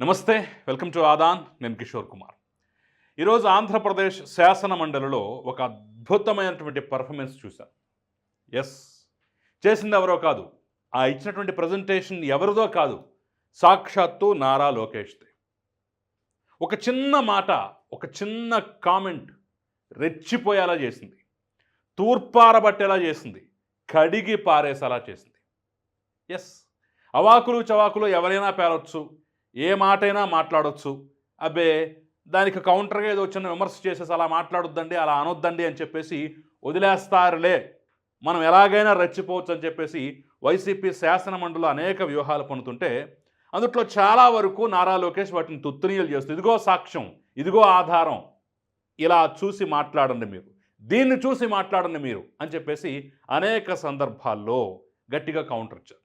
నమస్తే welcome to Aadan. నేను కిషోర్ కుమార్. ఈరోజు ఆంధ్రప్రదేశ్ శాసన మండలిలో ఒక అద్భుతమైనటువంటి పర్ఫార్మెన్స్ చూశాను. ఎస్ చేసింది ఎవరో కాదు. ఆ ఇచ్చినటువంటి ప్రజెంటేషన్ ఎవరిదో కాదు. సాక్షాత్తు నారా లోకేష్దే ఒక చిన్న మాట ఒక చిన్న కామెంట్ రెచ్చిపోయేలా చేసింది. తూర్పారబట్టేలా చేసింది. కడిగి పారేసేలా చేసింది. ఎస్ అవాకులు చవాకులు ఎవరైనా పేరొచ్చు ఏ మాటైనా మాట్లాడవచ్చు అబ్బే దానికి కౌంటర్గా ఏదో చిన్న విమర్శ చేసేసి అలా మాట్లాడొద్దండి అలా అనొద్దండి అని చెప్పేసి వదిలేస్తారులే. మనం ఎలాగైనా రెచ్చిపోవచ్చు అని చెప్పేసి వైసీపీ శాసనమండలి అనేక వ్యూహాలు పన్నుతుంటే అందుట్లో చాలా వరకు నారా లోకేష్ వాటిని తుత్తునీయలు చేస్తుంది ఇదిగో సాక్ష్యం ఇదిగో ఆధారం ఇలా చూసి మాట్లాడండి మీరు దీన్ని చూసి మాట్లాడండి మీరు అని చెప్పేసి అనేక సందర్భాల్లో గట్టిగా కౌంటర్ ఇచ్చారు.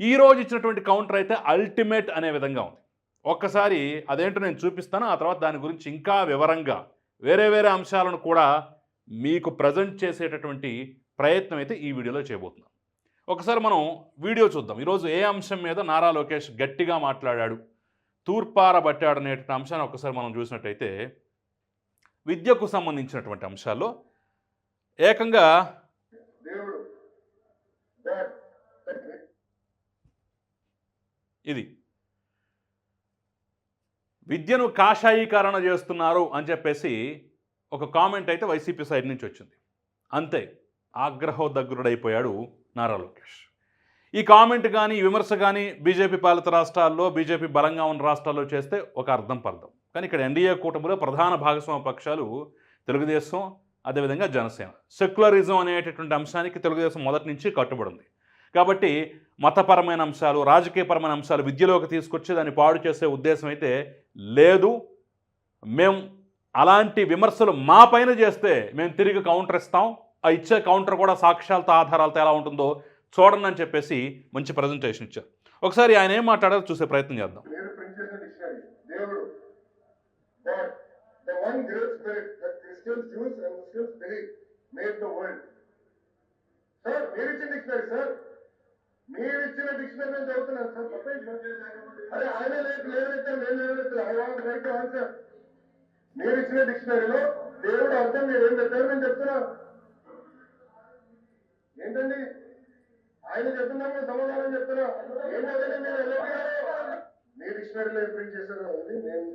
ఈ రోజు ఇచ్చినటువంటి కౌంటర్ అయితే అల్టిమేట్ అనే విధంగా ఉంది. ఒక్కసారి అదేంటో నేను చూపిస్తాను ఆ తర్వాత దాని గురించి ఇంకా వివరంగా వేరే వేరే అంశాలను కూడా మీకు ప్రజెంట్ చేసేటటువంటి ప్రయత్నం అయితే ఈ వీడియోలో చేయబోతున్నాం. ఒకసారి మనం వీడియో చూద్దాం. ఈరోజు ఏ అంశం మీద నారా లోకేష్ గట్టిగా మాట్లాడాడు తూర్పారబట్టాడు అనేటువంటి అంశాన్ని ఒకసారి మనం చూసినట్టయితే విద్యకు సంబంధించినటువంటి అంశాల్లో ఏకంగా ఇది. విద్యను కాషాయీకరణ చేస్తున్నారు అని చెప్పేసి ఒక కామెంట్ అయితే వైసీపీ సైడ్ నుంచి వచ్చింది. అంతే ఆగ్రహోదగ్రుడైపోయాడు నారా లోకేష్. ఈ కామెంట్ కానీ విమర్శ కానీ బీజేపీ పాలిత రాష్ట్రాల్లో బీజేపీ బలంగా ఉన్న రాష్ట్రాల్లో చేస్తే ఒక అర్థం పర్థం. కానీ ఇక్కడ ఎన్డీఏ కూటమిలో ప్రధాన భాగస్వామ్య పక్షాలు తెలుగుదేశం అదేవిధంగా జనసేన. సెక్యులరిజం అనేటటువంటి అంశానికి తెలుగుదేశం మొదటి నుంచి కట్టుబడింది కాబట్టి మతపరమైన అంశాలు రాజకీయపరమైన అంశాలు విద్యలోకి తీసుకొచ్చి దాన్ని పాడు చేసే ఉద్దేశం అయితే లేదు. మేము అలాంటి విమర్శలు మా పైన చేస్తే మేము తిరిగి కౌంటర్ ఇస్తాం. ఆ ఇచ్చే కౌంటర్ కూడా సాక్ష్యాలతో ఆధారాలతో ఎలా ఉంటుందో చూడండి అని చెప్పేసి మంచి ప్రజెంటేషన్ ఇచ్చారు. ఒకసారి ఆయన ఏం మాట్లాడారో చూసే ప్రయత్నం చేద్దాం. డిక్షనరీ సార్ మీరు ఇచ్చిన డిక్షనరీ నేను చదువుతున్నాను సార్? అరే ఆయన లేదు లేవనెత్తారు నేను లేవనెత్తారు I want right to answer మీరు ఇచ్చిన డిక్షనరీలో దేవుడు అర్థం మీరు ఏం పెట్టారు నేను చెప్తున్నా. ఏంటండి? ఆయన చెప్తున్నాము సమాధానం చెప్తున్నా. ఏంటంటే మీరు? మీ డిక్షనరీలో ఏం ప్రింట్ చేశారో ఉంది నేను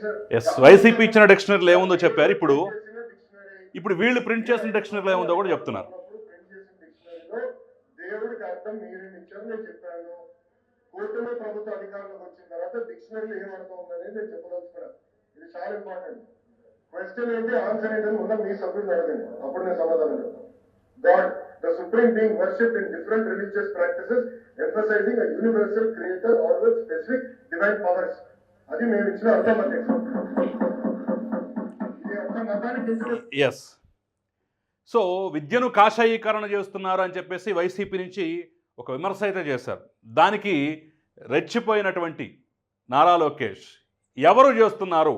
సార్ ఎస్ వైసీపీ ఇచ్చిన డిక్షనరీలో ఏముందో చెప్పారు ఇప్పుడు? ఇప్పుడు వీళ్ళు ప్రింట్ చేసిన డిక్షనరీలో ఏముందో కూడా చెప్తున్నారు. ప్రింట్ చేసిన డిక్షనరీలో దేవుడికి అర్థం మీరు ఇచ్చారు నేను చెప్పాను. కూటమి ప్రభుత్వ అధికారంలోకి వచ్చిన తర్వాత డిక్షనరీలో ఏం అర్థం ఉందనేది నేను చెప్పదలుచుకున్నాను. ఇది చాలా ఇంపార్టెంట్ క్వశ్చన్ ఏంటి? ఆన్సర్ ఏంటని ముందు మీ సభ్యులు అడగండి. అప్పుడు నేను సమాధానం చెప్తాను. God, the supreme being worshipped in different religious practices, emphasizing a universal creator or with specific divine అది మేము ఇచ్చిన అర్థం అండి ఎస్ సో విద్యను కాషాయీకరణ చేస్తున్నారు అని చెప్పేసి వైసీపీ నుంచి ఒక విమర్శ అయితే చేశారు. దానికి రెచ్చిపోయినటువంటి నారా లోకేష్ ఎవరు చేస్తున్నారు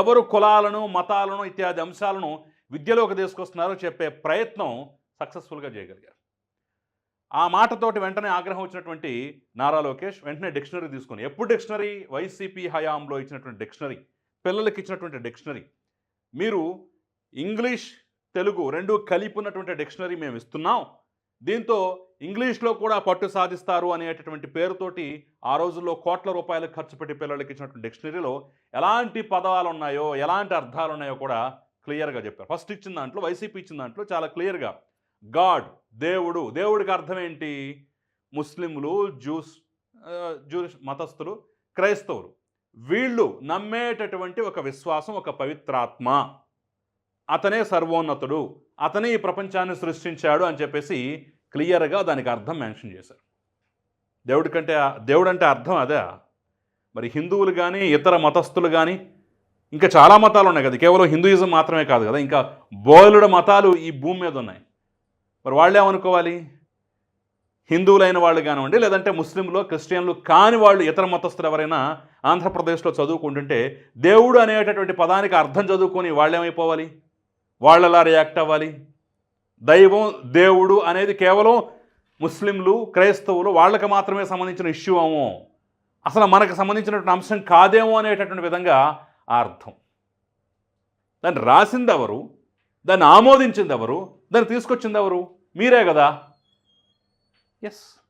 ఎవరు కులాలను మతాలను ఇత్యాది అంశాలను విద్యలోకి తీసుకొస్తున్నారో చెప్పే ప్రయత్నం సక్సెస్ఫుల్గా చేయగలిగారు. ఆ మాటతోటి వెంటనే ఆగ్రహం వచ్చినటువంటి నారా లోకేష్ వెంటనే డిక్షనరీ తీసుకొని ఎప్పుడు డిక్షనరీ? వైసీపీ హయాంలో ఇచ్చినటువంటి డిక్షనరీ పిల్లలకి ఇచ్చినటువంటి డిక్షనరీ మీరు ఇంగ్లీష్ తెలుగు రెండు కలిపి ఉన్నటువంటి డిక్షనరీ మేము ఇస్తున్నాం. దీంతో ఇంగ్లీష్లో కూడా పట్టు సాధిస్తారు అనేటటువంటి పేరుతోటి ఆ రోజుల్లో కోట్ల రూపాయలు ఖర్చు పెట్టి పిల్లలకి ఇచ్చినటువంటి డిక్షనరీలో ఎలాంటి పదాలు ఉన్నాయో ఎలాంటి అర్థాలు ఉన్నాయో కూడా క్లియర్గా చెప్పారు. ఫస్ట్ ఇచ్చిన దాంట్లో వైసీపీ ఇచ్చిన దాంట్లో చాలా క్లియర్గా గాడ్ దేవుడు దేవుడికి అర్థం ఏంటి? ముస్లింలు జూస్ ఆ, జూస్ మతస్థులు క్రైస్తవులు. వీళ్ళు నమ్మేటటువంటి ఒక విశ్వాసం ఒక పవిత్రాత్మ. అతనే సర్వోన్నతుడు అతనే ఈ ప్రపంచాన్ని సృష్టించాడు అని చెప్పేసి క్లియర్గా దానికి అర్థం మెన్షన్ చేశారు. దేవుడి కంటే దేవుడు అంటే అర్థం అదే. మరి హిందువులు కానీ ఇతర మతస్థులు కానీ ఇంకా చాలా మతాలు ఉన్నాయి కదా. కేవలం హిందూయిజం మాత్రమే కాదు కదా. ఇంకా బోలుడ మతాలు ఈ భూమి మీద ఉన్నాయి. మరి వాళ్ళు ఏమనుకోవాలి హిందువులైన వాళ్ళు కానివ్వండి లేదంటే ముస్లింలు క్రిస్టియన్లు కాని వాళ్ళు ఇతర మతస్థులు ఎవరైనా ఆంధ్రప్రదేశ్లో చదువుకుంటుంటే దేవుడు అనేటటువంటి పదానికి అర్థం చదువుకొని వాళ్ళేమైపోవాలి? వాళ్ళలా రియాక్ట్ అవ్వాలి? దైవం దేవుడు అనేది కేవలం ముస్లింలు క్రైస్తవులు వాళ్ళకి మాత్రమే సంబంధించిన ఇష్యూ ఏమో? అసలు మనకు సంబంధించినటువంటి అంశం కాదేమో అనేటటువంటి విధంగా ఆ అర్థం. దాన్ని రాసింది ఎవరు దాన్ని ఆమోదించింది ఎవరు దాన్ని తీసుకొచ్చింది ఎవరు మీరే కదా. ఎస్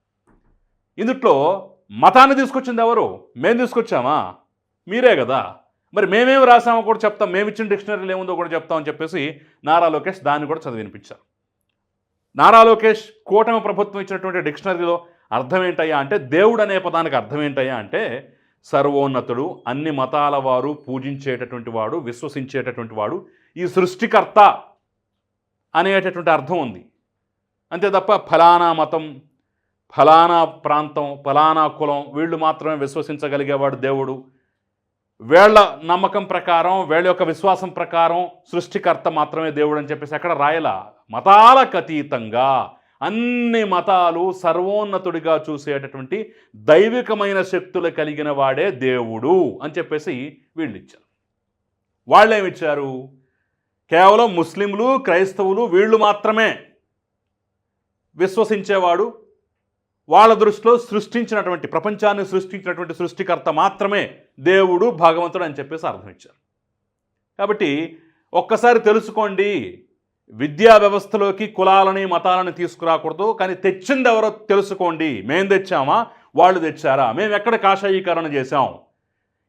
ఇందుట్లో మతాన్ని తీసుకొచ్చింది ఎవరు? మేము తీసుకొచ్చామా? మీరే కదా. మరి మేమేమి రాసామో కూడా చెప్తాం. మేము ఇచ్చిన డిక్షనరీలో ఏముందో కూడా చెప్తామని చెప్పేసి నారా లోకేష్ దాన్ని కూడా చదివినిపించారు. నారా లోకేష్ కూటమి ప్రభుత్వం ఇచ్చినటువంటి డిక్షనరీలో అర్థం ఏంటయ్యా అంటే దేవుడు అనే పదానికి అర్థం ఏంటయ్యా అంటే సర్వోన్నతుడు అన్ని మతాల వారు పూజించేటటువంటి వాడు విశ్వసించేటటువంటి వాడు ఈ సృష్టికర్త అనేటటువంటి అర్థం ఉంది. అంతే తప్ప ఫలానా మతం ఫలానా ప్రాంతం ఫలానా కులం వీళ్ళు మాత్రమే విశ్వసించగలిగేవాడు దేవుడు. వీళ్ళ నమ్మకం ప్రకారం వీళ్ళ యొక్క విశ్వాసం ప్రకారం సృష్టికర్త మాత్రమే దేవుడు అని చెప్పేసి అక్కడ రాయల? మతాలకు అతీతంగా అన్ని మతాలు సర్వోన్నతుడిగా చూసేటటువంటి దైవికమైన శక్తులు కలిగిన వాడే దేవుడు అని చెప్పేసి వీళ్ళు ఇచ్చారు వాళ్ళేమిచ్చారు? కేవలం ముస్లింలు క్రైస్తవులు వీళ్ళు మాత్రమే విశ్వసించేవాడు వాళ్ళ దృష్టిలో సృష్టించినటువంటి ప్రపంచాన్ని సృష్టించినటువంటి సృష్టికర్త మాత్రమే దేవుడు భగవంతుడు అని చెప్పేసి అర్థం ఇచ్చారు కాబట్టి ఒక్కసారి తెలుసుకోండి విద్యా వ్యవస్థలోకి కులాలని మతాలని తీసుకురాకూడదు కానీ తెచ్చింది ఎవరో తెలుసుకోండి. మేము తెచ్చామా? వాళ్ళు తెచ్చారా? మేము ఎక్కడ కాషాయీకరణ చేశాం?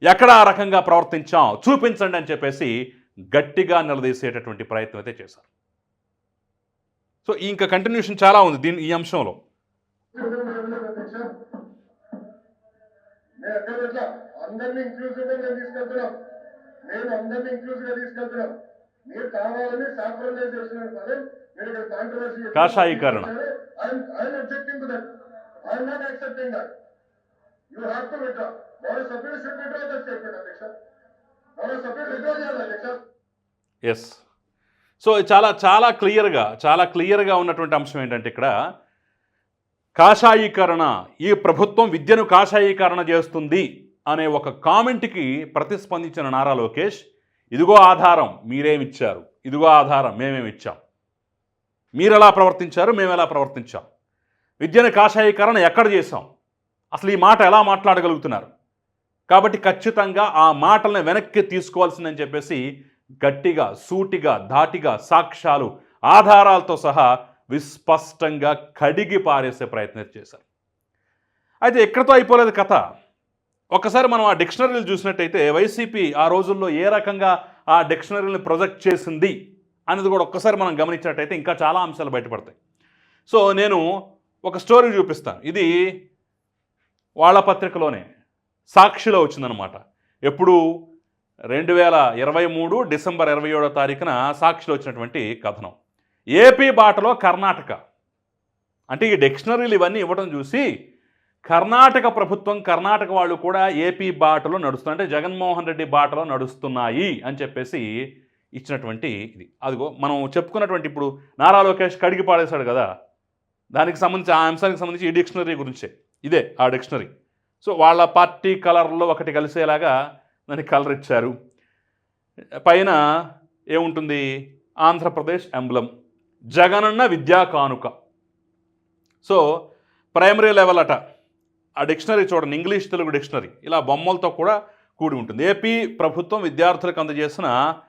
ఎక్కడ ఆ రకంగా ప్రవర్తించాం? చూపించండి అని చెప్పేసి గట్టిగా నిలదీసేటటువంటి ప్రయత్నం అయితే చేశారు. సో ఇంకా కంటిన్యూషన్ చాలా ఉంది దీని ఈ అంశంలో. అందరినీ ఇంక్లూజివ్గా నేను తీసుకెళ్తున్నాం. నేను అందరినీ ఇంక్లూజివ్గా తీసుకెళ్తున్నాం. మీరు కావాలని సాక్రలైజేషన్ అంటారు మీరు ఇక్కడ controversy కాషాయీకరణ. I'm objecting to that I'm not accepting that you have to withdraw మరో షుడ్ విత్డ్రా దట్ స్టేట్మెంట్ అధ్యక్ష. మరో విత్డ్రా చేయాలి అధ్యక్ష. ఎస్ సో చాలా చాలా క్లియర్గా చాలా క్లియర్గా ఉన్నటువంటి అంశం ఏంటంటే ఇక్కడ కాషాయీకరణ ఈ ప్రభుత్వం విద్యను కాషాయీకరణ చేస్తుంది అనే ఒక కామెంట్కి ప్రతిస్పందించిన నారా లోకేష్ ఇదిగో ఆధారం మీరేమిచ్చారు ఇదిగో ఆధారం మేమేమిచ్చాం మీరు ఎలా ప్రవర్తించారు మేము ఎలా ప్రవర్తించాం. విద్యను కాషాయీకరణ ఎక్కడ చేశాం? అసలు ఈ మాట ఎలా మాట్లాడగలుగుతున్నారు? కాబట్టి ఖచ్చితంగా ఆ మాటలను వెనక్కి తీసుకోవాల్సిందని చెప్పేసి గట్టిగా సూటిగా ధాటిగా సాక్ష్యాలు ఆధారాలతో సహా విస్పష్టంగా కడిగి పారేసే ప్రయత్నం చేశారు. అయితే ఎక్కడితో అయిపోలేదు కథ. ఒకసారి మనం ఆ డిక్షనరీలు చూసినట్టయితే వైసీపీ ఆ రోజుల్లో ఏ రకంగా ఆ డిక్షనరీని ప్రొజెక్ట్ చేసింది అనేది కూడా ఒక్కసారి మనం గమనించినట్టయితే ఇంకా చాలా అంశాలు బయటపడతాయి. సో నేను ఒక స్టోరీ చూపిస్తాను. ఇది వాళ్ళ పత్రికలోనే సాక్షిలో వచ్చిందనమాట ఎప్పుడు రెండు వేల ఇరవై మూడు డిసెంబర్ ఇరవై ఏడో తారీఖున సాక్షిలో వచ్చినటువంటి కథనం. ఏపీ బాటలో కర్ణాటక. అంటే ఈ డిక్షనరీలు ఇవన్నీ ఇవ్వడం చూసి కర్ణాటక ప్రభుత్వం కర్ణాటక వాళ్ళు కూడా ఏపీ బాటలో నడుస్తున్నారు. అంటే జగన్మోహన్ రెడ్డి బాటలో నడుస్తున్నాయి అని చెప్పేసి ఇచ్చినటువంటి ఇది. అదిగో మనం చెప్పుకున్నటువంటి ఇప్పుడు నారా లోకేష్ కడిగి పాడేశాడు కదా. దానికి సంబంధించి ఆ అంశానికి సంబంధించి ఈ డిక్షనరీ గురించే. ఇదే ఆ డిక్షనరీ. సో వాళ్ళ పార్టీ కలర్లో ఒకటి కలిసేలాగా దానికి కలర్ ఇచ్చారు. పైన ఏముంటుంది? ఆంధ్రప్రదేశ్ ఎంబ్లం. జగనన్న విద్యా కానుక. సో ప్రైమరీ లెవెల్ అట ఆ డిక్షనరీ చూడండి ఇంగ్లీష్ తెలుగు డిక్షనరీ ఇలా బొమ్మలతో కూడా కూడి ఉంటుంది. ఏపీ ప్రభుత్వం విద్యార్థులకు అందజేసిన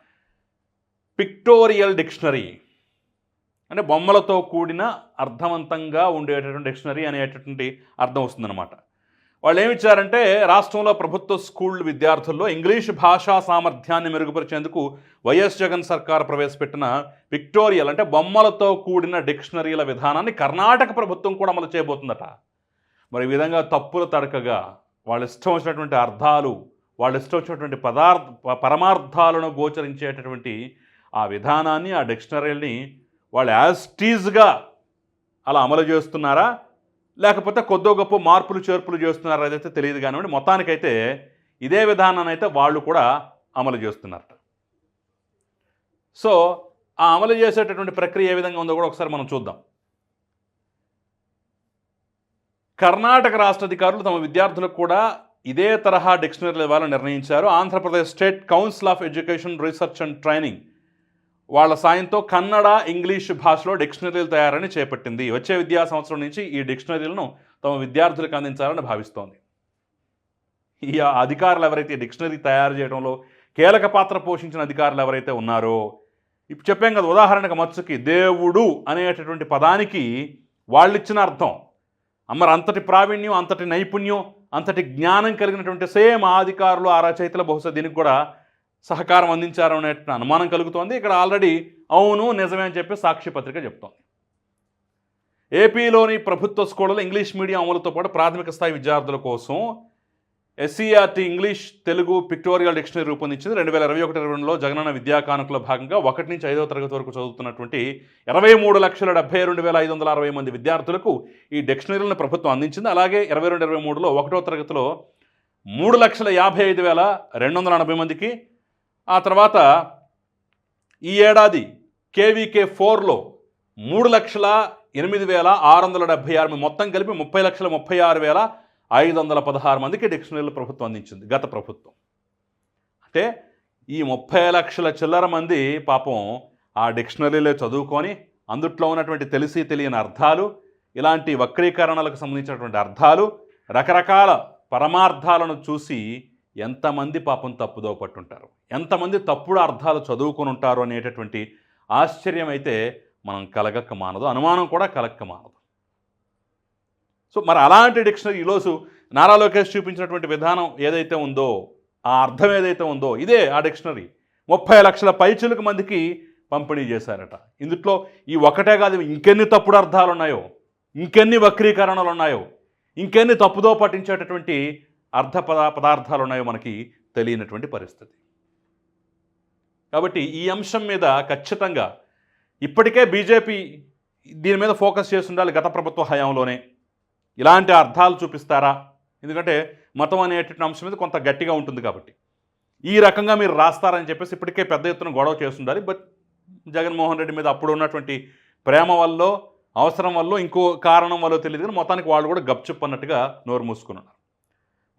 పిక్టోరియల్ డిక్షనరీ. అంటే బొమ్మలతో కూడిన అర్థవంతంగా ఉండేటటువంటి డిక్షనరీ అనేటటువంటి అర్థం వస్తుందన్నమాట. వాళ్ళు ఏమిచ్చారంటే రాష్ట్రంలో ప్రభుత్వ స్కూల్ విద్యార్థుల్లో ఇంగ్లీష్ భాషా సామర్థ్యాన్ని మెరుగుపరిచేందుకు వైఎస్ జగన్ సర్కార్ ప్రవేశపెట్టిన విక్టోరియల్ అంటే బొమ్మలతో కూడిన డిక్షనరీల విధానాన్ని కర్ణాటక ప్రభుత్వం కూడా అమలు చేయబోతుందట. మరి ఈ విధంగా తప్పుల తడకగా వాళ్ళ ఇష్టం వచ్చినటువంటి అర్థాలు వాళ్ళ ఇష్టం వచ్చినటువంటి పదార్థ పరమార్థాలను గోచరించేటటువంటి ఆ విధానాన్ని ఆ డిక్షనరీని వాళ్ళు యాజ్టీజ్గా అలా అమలు చేస్తున్నారా? లేకపోతే కొద్దో గొప్ప మార్పులు చేర్పులు చేస్తున్నారు అదైతే తెలియదు కానివ్వండి. మొత్తానికైతే ఇదే విధానాన్ని అయితే వాళ్ళు కూడా అమలు చేస్తున్నారట. సో ఆ అమలు చేసేటటువంటి ప్రక్రియ ఏ విధంగా ఉందో కూడా ఒకసారి మనం చూద్దాం. కర్ణాటక రాష్ట్ర అధికారులు తమ విద్యార్థులకు కూడా ఇదే తరహా డిక్షనరీలు ఇవ్వాలని నిర్ణయించారు. Andhra Pradesh state council of education research and training వాళ్ళ సాయంతో కన్నడ ఇంగ్లీష్ భాషలో డిక్షనరీలు తయారని చేపట్టింది. వచ్చే విద్యా సంవత్సరం నుంచి ఈ డిక్షనరీలను తమ విద్యార్థులకు అందించాలని భావిస్తోంది. ఈ అధికారులు ఎవరైతే డిక్షనరీ తయారు చేయడంలో కీలక పాత్ర పోషించిన అధికారులు ఎవరైతే ఉన్నారో ఇప్పుడు చెప్పాం కదా ఉదాహరణకు మత్స్సుకి దేవుడు అనేటటువంటి పదానికి వాళ్ళిచ్చిన అర్థం. మరి అంతటి ప్రావీణ్యం అంతటి నైపుణ్యం అంతటి జ్ఞానం కలిగినటువంటి సేమ్ ఆ అధికారులు ఆ రచయితలు బహుశా దీనికి కూడా సహకారం అందించారు అనే అనుమానం కలుగుతోంది. ఇక్కడ ఆల్రెడీ అవును నిజమే అని చెప్పి సాక్షి పత్రిక చెప్తోంది. ఏపీలోని ప్రభుత్వ స్కూళ్ళలో ఇంగ్లీష్ మీడియం అమలుతో పాటు ప్రాథమిక స్థాయి విద్యార్థుల కోసం SCERT English Telugu pictorial dictionary రూపొందించింది. రెండు వేల ఇరవై ఒకటి రెండులో జగనన్న విద్యా కానుకలో భాగంగా ఒకటి నుంచి ఐదవ తరగతి వరకు చదువుతున్నటువంటి ఇరవై మూడు లక్షల డెబ్బై రెండు వేల ఐదు వందల అరవై మంది విద్యార్థులకు ఈ డిక్షనరీలను ప్రభుత్వం అందించింది. అలాగే ఇరవై రెండు ఇరవై మూడులో ఒకటో తరగతిలో మూడు లక్షల యాభై ఐదు వేల రెండు వందల ఎనభై మందికి ఆ తర్వాత ఈ ఏడాది కేవీకే ఫోర్లో మూడు లక్షల ఎనిమిది వేల ఆరు వందల డెబ్బై ఆరు మొత్తం కలిపి ముప్పై లక్షల ముప్పై ఆరు వేల ఐదు వందల పదహారు మందికి డిక్షనరీలు ప్రభుత్వం అందించింది గత ప్రభుత్వం. అంటే ఈ ముప్పై లక్షల చిల్లర మంది పాపం ఆ డిక్షనరీలో చదువుకొని అందుట్లో ఉన్నటువంటి తెలిసి తెలియని అర్థాలు ఇలాంటి వక్రీకరణలకు సంబంధించినటువంటి అర్థాలు రకరకాల పరమార్థాలను చూసి ఎంతమంది పాపం తప్పుదో పట్టుంటారు. ఎంతమంది తప్పుడు అర్థాలు చదువుకొని ఉంటారు అనేటటువంటి ఆశ్చర్యం అయితే మనం కలగక్క మానదు. అనుమానం కూడా కలక్క మానదు. సో మరి అలాంటి డిక్షనరీ ఈరోజు నారా లోకేష్ చూపించినటువంటి విధానం ఏదైతే ఉందో ఆ అర్థం ఏదైతే ఉందో ఇదే ఆ డిక్షనరీ. ముప్పై లక్షల పైచులకు మందికి పంపిణీ చేశారట. ఇందులో ఈ ఒకటే కాదు ఇంకెన్ని తప్పుడు అర్థాలు ఉన్నాయో ఇంకెన్ని వక్రీకరణలు ఉన్నాయో ఇంకెన్ని తప్పుదో పట్టించేటటువంటి అర్థ పద పదార్థాలు ఉన్నాయో మనకి తెలియనటువంటి పరిస్థితి. కాబట్టి ఈ అంశం మీద ఖచ్చితంగా ఇప్పటికే బీజేపీ దీని మీద ఫోకస్ చేస్తుండాలి గత ప్రభుత్వ హయాంలోనే. ఇలాంటి అర్థాలు చూపిస్తారా? ఎందుకంటే మతం అనేటువంటి అంశం మీద కొంత గట్టిగా ఉంటుంది కాబట్టి. ఈ రకంగా మీరు రాస్తారని చెప్పేసి ఇప్పటికే పెద్ద ఎత్తున గొడవ చేస్తుండాలి. బట్ జగన్మోహన్ రెడ్డి మీద అప్పుడు ఉన్నటువంటి ప్రేమ వల్ల అవసరం వల్ల ఇంకో కారణం వల్ల తెలియదు కానీ మొత్తానికి వాళ్ళు కూడా గప్చుప్ అన్నట్టుగా నోరు మూసుకున్నారు.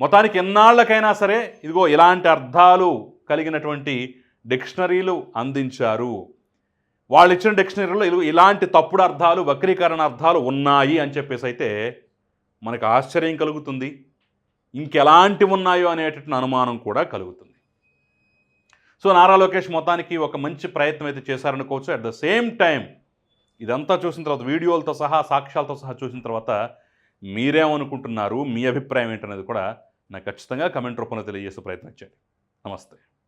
మొత్తానికి ఎన్నాళ్ళకైనా సరే ఇదిగో ఇలాంటి అర్థాలు కలిగినటువంటి డిక్షనరీలు అందించారు. వాళ్ళు ఇచ్చిన డిక్షనరీలో ఇదిగో ఇలాంటి తప్పుడు అర్థాలు వక్రీకరణ అర్థాలు ఉన్నాయి అని చెప్పేసి అయితే మనకు ఆశ్చర్యం కలుగుతుంది. ఇంకెలాంటివి ఉన్నాయో అనేటటువంటి అనుమానం కూడా కలుగుతుంది. సో నారా లోకేష్ మొత్తానికి ఒక మంచి ప్రయత్నం అయితే చేశారనుకోవచ్చు. అట్ ద సేమ్ టైం ఇదంతా చూసిన తర్వాత వీడియోలతో సహా సాక్ష్యాలతో సహా చూసిన తర్వాత మీరేమనుకుంటున్నారు? మీ అభిప్రాయం ఏంటనేది కూడా నాకు ఖచ్చితంగా కమెంట్ రూపంలో తెలియజేసే ప్రయత్నం చేయండి నమస్తే.